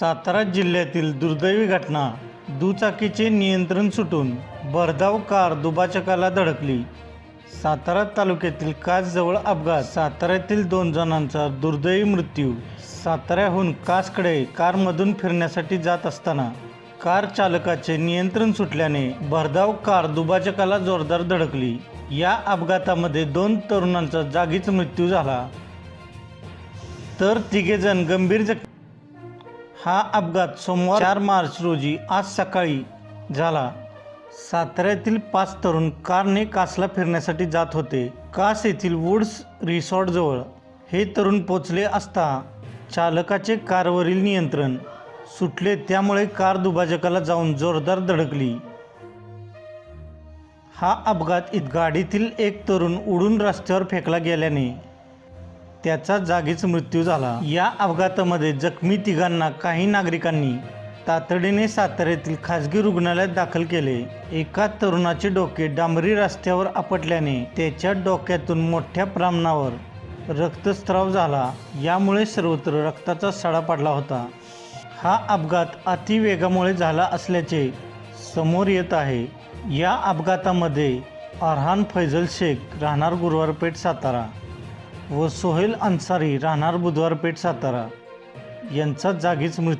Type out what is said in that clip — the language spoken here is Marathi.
सातारा जिल्ह्यातील दुर्दैवी घटना दुचाकीचे नियंत्रण सुटून भरधाव कार दुबाचकाला धडकली. सातारा तालुक्यातील कासजवळ अपघात साताऱ्यातील दोन जणांचा दुर्दैवी मृत्यू. साताऱ्याहून कासकडे कारमधून फिरण्यासाठी जात असताना कार चालकाचे नियंत्रण सुटल्याने भरधाव कार दुभाजकाला जोरदार धडकली. या अपघातामध्ये दोन तरुणांचा जागीच मृत्यू झाला. तर तिघेजण गंभीर जख हा अपघात सोमवार चार मार्च रोजी आज सकाळी झाला. साताऱ्यातील पाच तरुण कारने कासला फिरण्यासाठी जात होते. कास येथील वुड्स रिसॉर्टजवळ हे तरुण पोचले असता चालकाचे कारवरील नियंत्रण सुटले. त्यामुळे कार दुभाजकाला जाऊन जोरदार धडकली. हा अपघात इत गाडीतील एक तरुण उडून रस्त्यावर फेकला गेल्याने त्याचा जागीच मृत्यू झाला. या अपघातामध्ये जखमी तिघांना काही नागरिकांनी तातडीने साताऱ्यातील खासगी रुग्णालयात दाखल केले. एका तरुणाचे डोके डांबरी रस्त्यावर आपटल्याने त्याच्या डोक्यातून मोठ्या प्रमाणावर रक्तस्राव झाला. यामुळे सर्वत्र रक्ताचा सडा पडला होता. हा अपघात अतिवेगामुळे झाला असल्याचे समोर येत आहे. या अपघातामध्ये अरहान फैजल शेख राहणार गुरुवारपेठ सातारा. व सोहेल अन्सारी राहणार बुधवारपेठ सातारा. यांचा जागीच मृत्यू